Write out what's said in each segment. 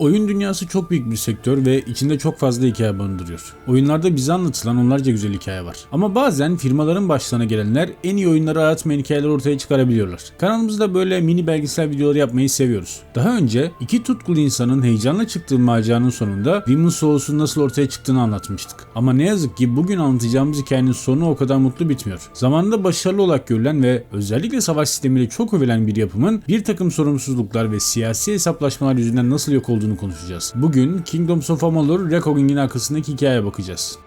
Oyun dünyası çok büyük bir sektör ve içinde çok fazla hikaye barındırıyor. Oyunlarda bize anlatılan onlarca güzel hikaye var. Ama bazen firmaların başlarına gelenler en iyi oyunları aratmayan hikayeler ortaya çıkarabiliyorlar. Kanalımızda böyle mini belgesel videoları yapmayı seviyoruz. Daha önce iki tutkulu insanın heyecanla çıktığı maceranın sonunda Demon's Souls'un nasıl ortaya çıktığını anlatmıştık. Ama ne yazık ki bugün anlatacağımız hikayenin sonu o kadar mutlu bitmiyor. Zamanında başarılı olarak görülen ve özellikle savaş sistemiyle çok övülen bir yapımın bir takım sorumsuzluklar ve siyasi hesaplaşmalar yüzünden nasıl yok olduğunu konuşacağız. Bugün Kingdoms of Amalur Reckoning'in arkasındaki hikayeye bakacağız.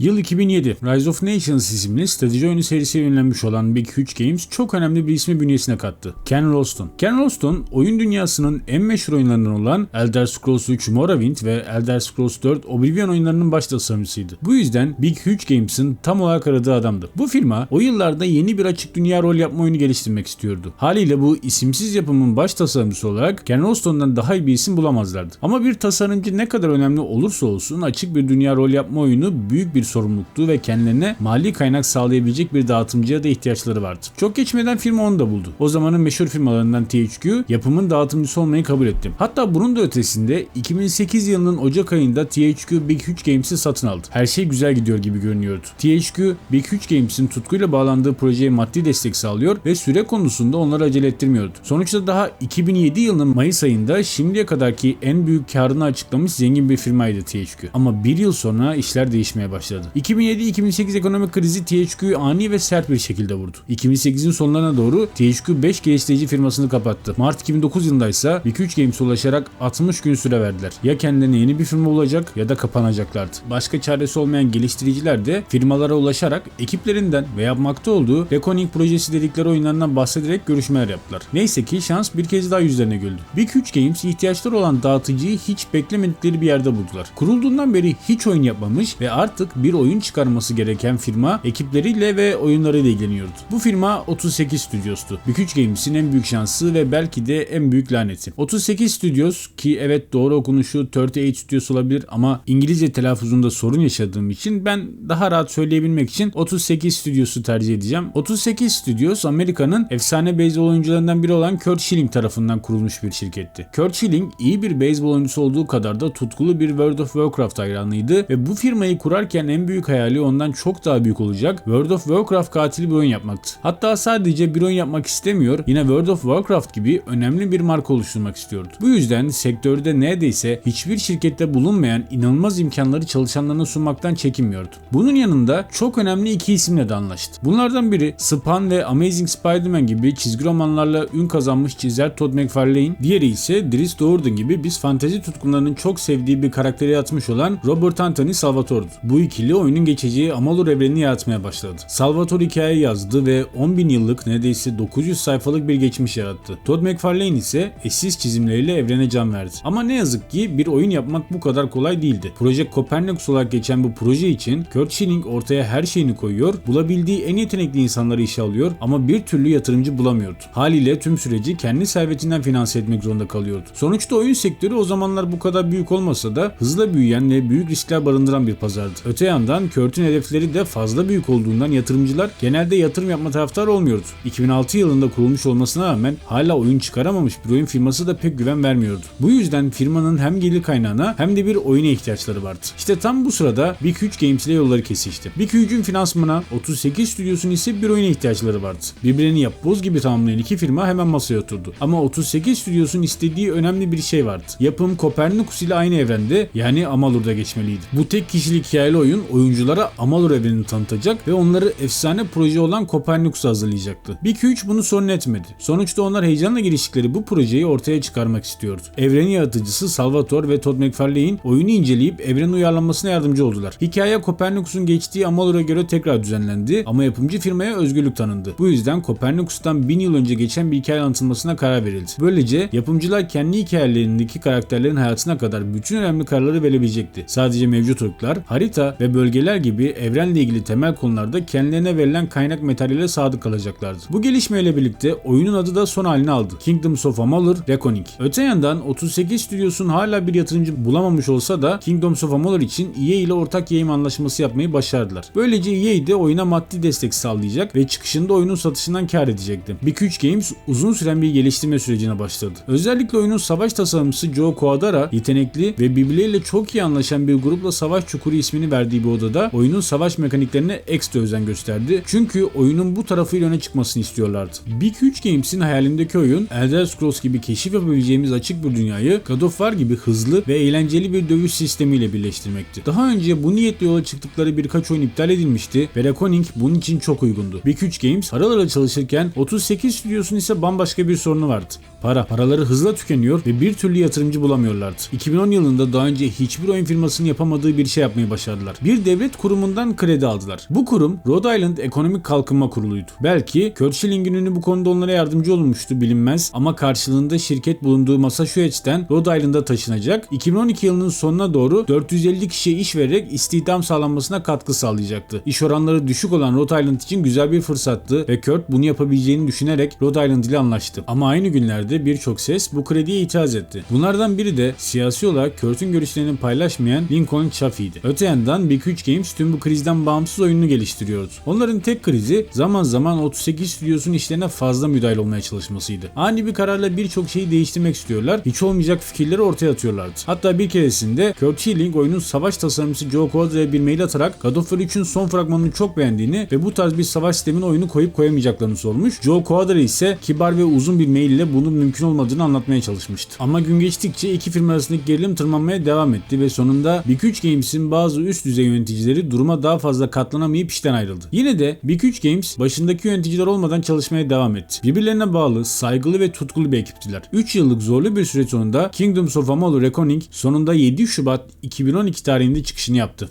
Yıl 2007. Rise of Nations isimli strateji oyunu serisiye yönlenmiş olan Big Huge Games çok önemli bir ismi bünyesine kattı. Ken Ralston. Ken Ralston, oyun dünyasının en meşhur oyunlarından olan Elder Scrolls 3 Morrowind ve Elder Scrolls 4 Oblivion oyunlarının baş tasarımcısıydı. Bu yüzden Big Huge Games'in tam olarak aradığı adamdı. Bu firma o yıllarda yeni bir açık dünya rol yapma oyunu geliştirmek istiyordu. Haliyle bu isimsiz yapımın baş tasarımcısı olarak Ken Ralston'dan daha iyi bir isim bulamazlardı. Ama bir tasarımcı ne kadar önemli olursa olsun açık bir dünya rol yapma oyunu büyük bir sorumluluktu ve kendilerine mali kaynak sağlayabilecek bir dağıtımcıya da ihtiyaçları vardı. Çok geçmeden firma onu da buldu. O zamanın meşhur firmalarından THQ yapımın dağıtımcısı olmayı kabul etti. Hatta bunun da ötesinde 2008 yılının Ocak ayında THQ Big Huge Games'i satın aldı. Her şey güzel gidiyor gibi görünüyordu. THQ Big Huge Games'in tutkuyla bağlandığı projeye maddi destek sağlıyor ve süre konusunda onları acele ettirmiyordu. Sonuçta daha 2007 yılının Mayıs ayında şimdiye kadarki en büyük karını açıklamış zengin bir firmaydı THQ. Ama bir yıl sonra işler değişmeye başladı. 2007-2008 ekonomik krizi THQ'yu ani ve sert bir şekilde vurdu. 2008'in sonlarına doğru THQ 5 geliştirici firmasını kapattı. Mart 2009 yılında ise Big 3 Games'e ulaşarak 60 gün süre verdiler. Ya kendilerine yeni bir firma bulacak ya da kapanacaklardı. Başka çaresi olmayan geliştiriciler de firmalara ulaşarak ekiplerinden ve yapmakta olduğu Reckoning projesi dedikleri oyunlarından bahsederek görüşmeler yaptılar. Neyse ki şans bir kez daha yüzlerine güldü. Big 3 Games ihtiyaçları olan dağıtıcıyı hiç beklemedikleri bir yerde buldular. Kurulduğundan beri hiç oyun yapmamış ve artık bir oyun çıkarması gereken firma ekipleriyle ve oyunlarıyla ilgileniyordu. Bu firma 38 Studios'tu. Big 3 Games'in en büyük şansı ve belki de en büyük laneti. 38 Studios ki evet doğru okunuşu 38 Studios olabilir ama İngilizce telaffuzunda sorun yaşadığım için ben daha rahat söyleyebilmek için 38 Studios'u tercih edeceğim. 38 Studios Amerika'nın efsane beyzbol oyuncularından biri olan Kurt Schilling tarafından kurulmuş bir şirketti. Kurt Schilling iyi bir beyzbol oyuncusu olduğu kadar da tutkulu bir World of Warcraft hayranıydı ve bu firmayı kurarken en büyük hayali ondan çok daha büyük olacak World of Warcraft katili bir oyun yapmaktı. Hatta sadece bir oyun yapmak istemiyor, yine World of Warcraft gibi önemli bir marka oluşturmak istiyordu. Bu yüzden sektörde neredeyse hiçbir şirkette bulunmayan inanılmaz imkanları çalışanlarına sunmaktan çekinmiyordu. Bunun yanında çok önemli iki isimle de anlaştı. Bunlardan biri Spawn ve Amazing Spider-Man gibi çizgi romanlarla ün kazanmış çizer Todd McFarlane, diğeri ise Dries Doğurdan gibi biz fantezi tutkunlarının çok sevdiği bir karakteri yatmış olan Robert Anthony Salvatore'du. Bu ikili oyunun geçeceği Amalur evrenini yaratmaya başladı. Salvatore hikaye yazdı ve 10 bin yıllık neredeyse 900 sayfalık bir geçmiş yarattı. Todd McFarlane ise eşsiz çizimleriyle evrene can verdi. Ama ne yazık ki bir oyun yapmak bu kadar kolay değildi. Proje Copernicus olarak geçen bu proje için Kurt Schilling ortaya her şeyini koyuyor, bulabildiği en yetenekli insanları işe alıyor ama bir türlü yatırımcı bulamıyordu. Haliyle tüm süreci kendi servetinden finanse etmek zorunda kalıyordu. Sonuçta oyun sektörü o zamanlar bu kadar büyük olmasa da hızla büyüyen ve büyük riskler barındıran bir pazardı. Öte yandan Kurt'un hedefleri de fazla büyük olduğundan yatırımcılar genelde yatırım yapma taraftarı olmuyordu. 2006 yılında kurulmuş olmasına rağmen hala oyun çıkaramamış bir oyun firması da pek güven vermiyordu. Bu yüzden firmanın hem gelir kaynağına hem de bir oyuna ihtiyaçları vardı. İşte tam bu sırada Big 3 Games ile yolları kesişti. Big 3'ün finansmana 38 stüdyosunun ise bir oyuna ihtiyaçları vardı. Birbirlerini yapboz gibi tamamlayan iki firma hemen masaya oturdu. Ama 38 stüdyosunun istediği önemli bir şey vardı. Yapım Copernicus ile aynı evrende yani Amalur'da geçmeliydi. Bu tek kişilik hikayeli oyun oyunculara Amalur evrenini tanıtacak ve onları efsane proje olan Copernicus'a hazırlayacaktı. Big 3 bunu sorun etmedi. Sonuçta onlar heyecanla giriştikleri bu projeyi ortaya çıkarmak istiyordu. Evrenin yaratıcısı Salvatore ve Todd McFarlane oyunu inceleyip evrenin uyarlanmasına yardımcı oldular. Hikaye Copernicus'un geçtiği Amalur'a göre tekrar düzenlendi ama yapımcı firmaya özgürlük tanındı. Bu yüzden Copernicus'tan 1000 yıl önce geçen bir hikaye anlatılmasına karar verildi. Böylece yapımcılar kendi hikayelerindeki karakterlerin hayatına kadar bütün önemli kararları verebilecekti. Sadece mevcut ırklar, harita ve bölgeler gibi evrenle ilgili temel konularda kendilerine verilen kaynak materyale sadık kalacaklardı. Bu gelişmeyle birlikte oyunun adı da son halini aldı. Kingdoms of Amalur Reckoning. Öte yandan 38 stüdyosun hala bir yatırımcı bulamamış olsa da Kingdoms of Amalur için EA ile ortak yayın anlaşması yapmayı başardılar. Böylece EA de oyuna maddi destek sağlayacak ve çıkışında oyunun satışından kar edecekti. Big 3 Games uzun süren bir geliştirme sürecine başladı. Özellikle oyunun savaş tasarımcısı Joe Quadara yetenekli ve birbirleriyle çok iyi anlaşan bir grupla Savaş Çukuru ismini verdiği bir odada oyunun savaş mekaniklerine ekstra özen gösterdi. Çünkü oyunun bu tarafıyla öne çıkmasını istiyorlardı. Big 3 Games'in hayalindeki oyun Elder Scrolls gibi keşif yapabileceğimiz açık bir dünyayı God of War gibi hızlı ve eğlenceli bir dövüş sistemiyle birleştirmekti. Daha önce bu niyetle yola çıktıkları birkaç oyun iptal edilmişti ve Reckoning bunun için çok uygundu. Big 3 Games aralara çalışırken 38 stüdyosun ise bambaşka bir sorunu vardı. Para. Paraları hızla tükeniyor ve bir türlü yatırımcı bulamıyorlardı. 2010 yılında daha önce hiçbir oyun firmasının yapamadığı bir şey yapmayı başardılar. Bir devlet kurumundan kredi aldılar. Bu kurum Rhode Island Ekonomik Kalkınma Kurulu'ydu. Belki Kurt Schilling'in bu konuda onlara yardımcı olmuştu bilinmez ama karşılığında şirket bulunduğu Massachusetts'ten Rhode Island'a taşınacak. 2012 yılının sonuna doğru 450 kişiye iş vererek istihdam sağlanmasına katkı sağlayacaktı. İş oranları düşük olan Rhode Island için güzel bir fırsattı ve Kurt bunu yapabileceğini düşünerek Rhode Island ile anlaştı. Ama aynı günlerde birçok ses bu krediye itiraz etti. Bunlardan biri de siyasi olarak Kurt'un görüşlerini paylaşmayan Lincoln Chaffee'ydi. Öte yandan Big 3 Games tüm bu krizden bağımsız oyununu geliştiriyordu. Onların tek krizi zaman zaman 38 stüdyosun işlerine fazla müdahil olmaya çalışmasıydı. Ani bir kararla birçok şeyi değiştirmek istiyorlar. Hiç olmayacak fikirleri ortaya atıyorlardı. Hatta bir keresinde Kurt Schilling oyunun savaş tasarımcısı Joe Quadra'ya bir mail atarak God of War 3'ün son fragmanını çok beğendiğini ve bu tarz bir savaş sistemine oyunu koyup koyamayacaklarını sormuş. Joe Quadra ise kibar ve uzun bir mail ile bunun mümkün olmadığını anlatmaya çalışmıştı. Ama gün geçtikçe iki firma arasındaki gerilim tırmanmaya devam etti ve sonunda Big 3 Games'in bazı üst düzey yöneticileri duruma daha fazla katlanamayıp işten ayrıldı. Yine de Big 3 Games başındaki yöneticiler olmadan çalışmaya devam etti. Birbirlerine bağlı, saygılı ve tutkulu bir ekiptiler. 3 yıllık zorlu bir süre sonunda Kingdoms of Amalur Reckoning sonunda 7 Şubat 2012 tarihinde çıkışını yaptı.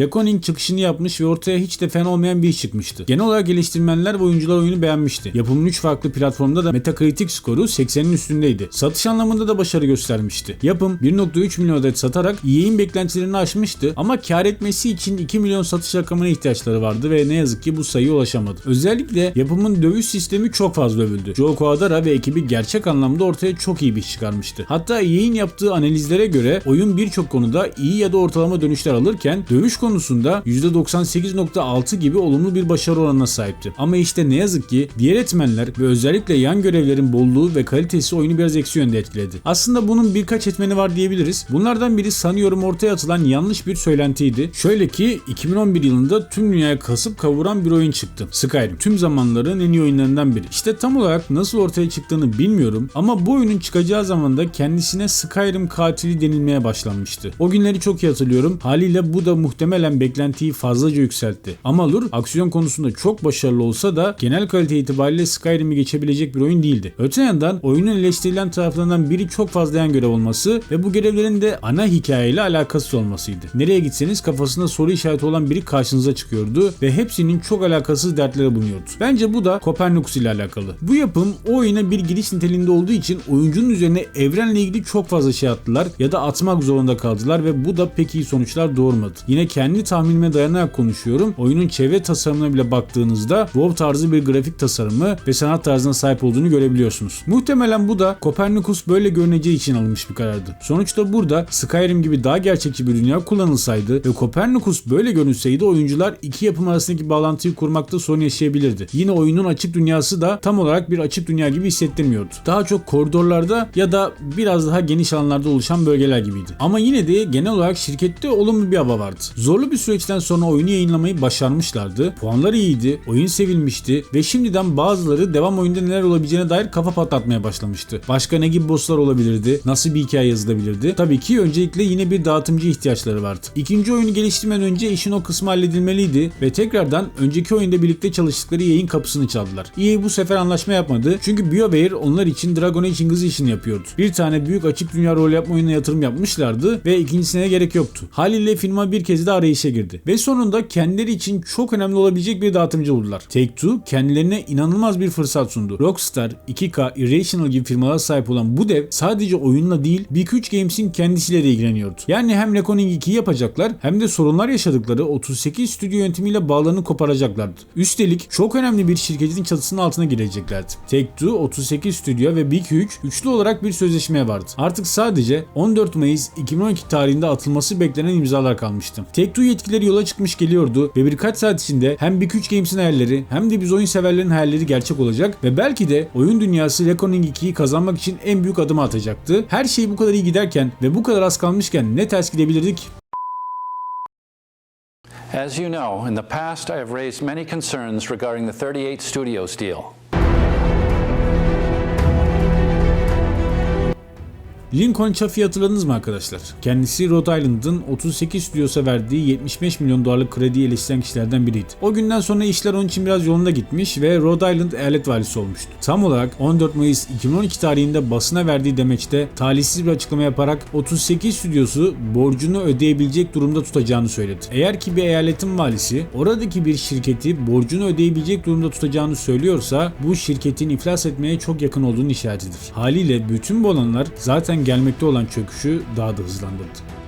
Reckoning çıkışını yapmış ve ortaya hiç de fena olmayan bir iş çıkmıştı. Genel olarak geliştirmenler ve oyuncular oyunu beğenmişti. Yapımın 3 farklı platformda da Metacritic skoru 80'in üstündeydi. Satış anlamında da başarı göstermişti. Yapım 1.3 milyon adet satarak EA'in beklentilerini aşmıştı ama kar etmesi için 2 milyon satış rakamına ihtiyaçları vardı ve ne yazık ki bu sayıya ulaşamadı. Özellikle yapımın dövüş sistemi çok fazla övüldü. Joe Quadara ve ekibi gerçek anlamda ortaya çok iyi bir iş çıkarmıştı. Hatta EA'in yaptığı analizlere göre oyun birçok konuda iyi ya da ortalama dönüşler alırken dövüş konusunda %98.6 gibi olumlu bir başarı oranına sahipti. Ama işte ne yazık ki diğer etmenler ve özellikle yan görevlerin bolluğu ve kalitesi oyunu biraz eksi yönde etkiledi. Aslında bunun birkaç etmeni var diyebiliriz. Bunlardan biri sanıyorum ortaya atılan yanlış bir söylentiydi. Şöyle ki 2011 yılında tüm dünyaya kasıp kavuran bir oyun çıktı. Skyrim. Tüm zamanların en iyi oyunlarından biri. İşte tam olarak nasıl ortaya çıktığını bilmiyorum ama bu oyunun çıkacağı zamanda kendisine Skyrim katili denilmeye başlanmıştı. O günleri çok iyi hatırlıyorum. Haliyle bu da muhtemelen beklentiyi fazlaca yükseltti. Amalur aksiyon konusunda çok başarılı olsa da genel kalite itibariyle Skyrim'i geçebilecek bir oyun değildi. Öte yandan oyunun eleştirilen taraflarından biri çok fazla yan görev olması ve bu görevlerin de ana hikayeyle alakasız olmasıydı. Nereye gitseniz kafasında soru işareti olan biri karşınıza çıkıyordu ve hepsinin çok alakasız dertlere bulunuyordu. Bence bu da Copernicus ile alakalı. Bu yapım o oyuna bir giriş niteliğinde olduğu için oyuncunun üzerine evrenle ilgili çok fazla şey attılar ya da atmak zorunda kaldılar ve bu da pek iyi sonuçlar doğurmadı. Yine kendi tahminime dayanarak konuşuyorum. Oyunun çevre tasarımına bile baktığınızda WoW tarzı bir grafik tasarımı ve sanat tarzına sahip olduğunu görebiliyorsunuz. Muhtemelen bu da Copernicus böyle görüneceği için alınmış bir karardı. Sonuçta burada Skyrim gibi daha gerçekçi bir dünya kullanılsaydı ve Copernicus böyle görünseydi oyuncular iki yapım arasındaki bağlantıyı kurmakta sorun yaşayabilirdi. Yine oyunun açık dünyası da tam olarak bir açık dünya gibi hissettirmiyordu. Daha çok koridorlarda ya da biraz daha geniş alanlarda oluşan bölgeler gibiydi. Ama yine de genel olarak şirkette olumlu bir hava vardı. Zorlu bir süreçten sonra oyunu yayınlamayı başarmışlardı. Puanlar iyiydi, oyun sevilmişti ve şimdiden bazıları devam oyunda neler olabileceğine dair kafa patlatmaya başlamıştı. Başka ne gibi bosslar olabilirdi? Nasıl bir hikaye yazılabilirdi? Tabii ki öncelikle yine bir dağıtımcı ihtiyaçları vardı. İkinci oyunu geliştirmeden önce işin o kısmı halledilmeliydi ve tekrardan önceki oyunda birlikte çalıştıkları yayın kapısını çaldılar. EA bu sefer anlaşma yapmadı çünkü BioWare onlar için Dragon Age Inquisition yapıyordu. Bir tane büyük açık dünya rol yapma oyununa yatırım yapmışlardı ve ikincisine gerek yoktu. Haliyle firma bir kez daha arayışa girdi. Ve sonunda kendileri için çok önemli olabilecek bir dağıtımcı buldular. Take-Two kendilerine inanılmaz bir fırsat sundu. Rockstar, 2K, Irrational gibi firmalara sahip olan bu dev sadece oyunla değil Big 3 Games'in kendisiyle de ilgileniyordu. Yani hem Reckoning 2'yi yapacaklar hem de sorunlar yaşadıkları 38 stüdyo yönetimiyle bağlarını koparacaklardı. Üstelik çok önemli bir şirketin çatısının altına gireceklerdi. Take-Two, 38 stüdyo ve Big 3 üçlü olarak bir sözleşmeye vardı. Artık sadece 14 Mayıs 2012 tarihinde atılması beklenen imzalar kalmıştı. Take-Two yetkileri yola çıkmış geliyordu ve birkaç saat içinde hem Big 3 Games'in hayalleri hem de biz oyun severlerin hayalleri gerçek olacak ve belki de oyun dünyası Reckoning 2'yi kazanmak için en büyük adımı atacaktı. Her şey bu kadar iyi giderken ve bu kadar az kalmışken ne ters gidebilirdik? As you know, in the past I have raised many concerns regarding the 38 Studios deal. Lincoln Chaffee hatırladınız mı arkadaşlar? Kendisi Rhode Island'ın 38 stüdyosa verdiği 75 milyon dolarlık krediyi eleştiren kişilerden biriydi. O günden sonra işler onun için biraz yolunda gitmiş ve Rhode Island eyalet valisi olmuştu. Tam olarak 14 Mayıs 2012 tarihinde basına verdiği demeçte talihsiz bir açıklama yaparak 38 stüdyosu borcunu ödeyebilecek durumda tutacağını söyledi. Eğer ki bir eyaletin valisi oradaki bir şirketi borcunu ödeyebilecek durumda tutacağını söylüyorsa bu şirketin iflas etmeye çok yakın olduğunu işaretidir. Haliyle bütün bu olanlar zaten gelmekte olan çöküşü daha da hızlandırdı.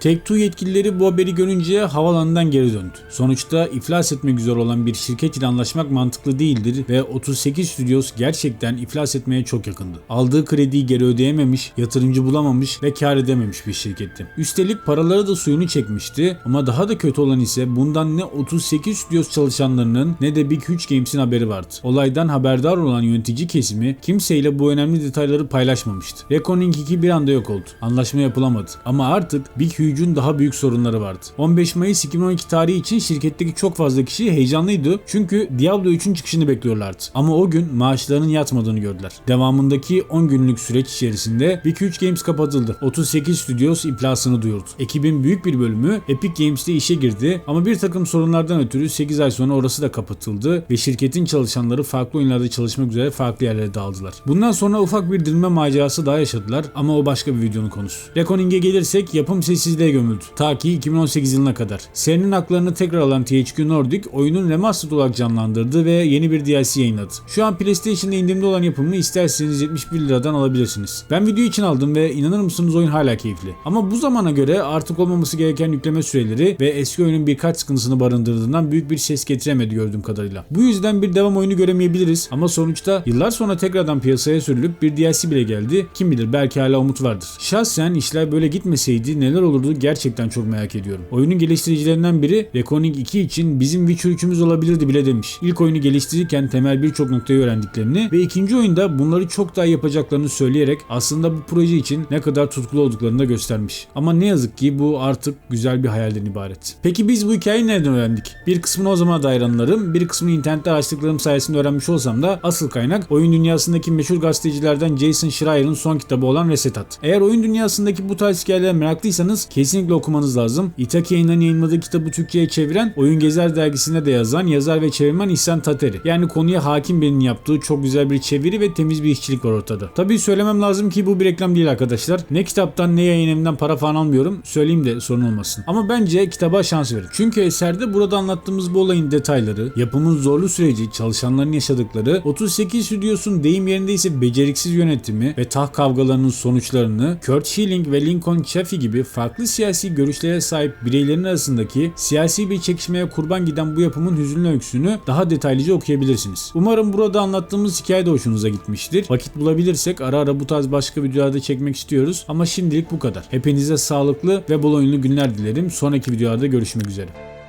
Take-Two yetkilileri bu haberi görünce havalandan geri döndü. Sonuçta iflas etmek üzere olan bir şirket ile anlaşmak mantıklı değildir ve 38 Studios gerçekten iflas etmeye çok yakındı. Aldığı krediyi geri ödeyememiş, yatırımcı bulamamış ve kar edememiş bir şirketti. Üstelik paraları da suyunu çekmişti ama daha da kötü olan ise bundan ne 38 Studios çalışanlarının ne de Big 3 Games'in haberi vardı. Olaydan haberdar olan yönetici kesimi kimseyle bu önemli detayları paylaşmamıştı. Reckoning 2 bir anda yok oldu. Anlaşma yapılamadı. Ama artık Big Huge'un daha büyük sorunları vardı. 15 Mayıs 2012 tarihi için şirketteki çok fazla kişi heyecanlıydı çünkü Diablo 3'ün çıkışını bekliyorlardı. Ama o gün maaşlarının yatmadığını gördüler. Devamındaki 10 günlük süreç içerisinde Big 3 Games kapatıldı. 38 Studios iflasını duyurdu. Ekibin büyük bir bölümü Epic Games'te işe girdi ama bir takım sorunlardan ötürü 8 ay sonra orası da kapatıldı ve şirketin çalışanları farklı oyunlarda çalışmak üzere farklı yerlere dağıldılar. Bundan sonra ufak bir dirilme macerası daha yaşadılar ama o başka bir videonun konusu. Reckoning'e gelirsek yapım sessizliğe gömüldü. Ta ki 2018 yılına kadar. Serinin haklarını tekrar alan THQ Nordic oyunun remastered olarak canlandırdı ve yeni bir DLC yayınladı. Şu an PlayStation'da indirimde olan yapımını isterseniz 71 liradan alabilirsiniz. Ben video için aldım ve inanır mısınız oyun hala keyifli. Ama bu zamana göre artık olmaması gereken yükleme süreleri ve eski oyunun birkaç sıkıntısını barındırdığından büyük bir ses getiremedi gördüğüm kadarıyla. Bu yüzden bir devam oyunu göremeyebiliriz ama sonuçta yıllar sonra tekrardan piyasaya sürülüp bir DLC bile geldi. Kim bilir belki hala umut vardır. Şahsen işler böyle gitmeseydi neler olurdu gerçekten çok merak ediyorum. Oyunun geliştiricilerinden biri Reckoning 2 için bizim Witcher 3'ümüz olabilirdi bile demiş. İlk oyunu geliştirirken temel birçok noktayı öğrendiklerini ve ikinci oyunda bunları çok daha yapacaklarını söyleyerek aslında bu proje için ne kadar tutkulu olduklarını da göstermiş. Ama ne yazık ki bu artık güzel bir hayalden ibaret. Peki biz bu hikayeyi nereden öğrendik? Bir kısmını o zaman dair anılarım, bir kısmını internette araştırdıklarım sayesinde öğrenmiş olsam da asıl kaynak oyun dünyasındaki meşhur gazetecilerden Jason Schreier'ın son kitabı olan Resetat. Eğer oyun dünyasındaki bu tarz hikayelere meraklıysanız kesinlikle okumanız lazım. Itaki yayınlarının yayınladığı kitabı Türkçe'ye çeviren Oyun Gezer dergisinde de yazan yazar ve çevirmen İhsan Tateri. Yani konuya hakim birinin yaptığı çok güzel bir çeviri ve temiz bir işçilik var ortada. Tabii söylemem lazım ki bu bir reklam değil arkadaşlar. Ne kitaptan ne yayın evinden para falan almıyorum. Söyleyeyim de sorun olmasın. Ama bence kitaba şans verin. Çünkü eserde burada anlattığımız bu olayın detayları, yapımın zorlu süreci, çalışanların yaşadıkları, 38 stüdyosun deyim yerindeyse beceriksiz yönetimi ve taht kavgalarının sonuçlarını, Kurt Schilling ve Lincoln Chaffee gibi farklı siyasi görüşlere sahip bireylerin arasındaki siyasi bir çekişmeye kurban giden bu yapımın hüzünlü öyküsünü daha detaylıca okuyabilirsiniz. Umarım burada anlattığımız hikaye de hoşunuza gitmiştir. Vakit bulabilirsek ara ara bu tarz başka videolarda çekmek istiyoruz ama şimdilik bu kadar. Hepinize sağlıklı ve bol oyunlu günler dilerim. Sonraki videolarda görüşmek üzere.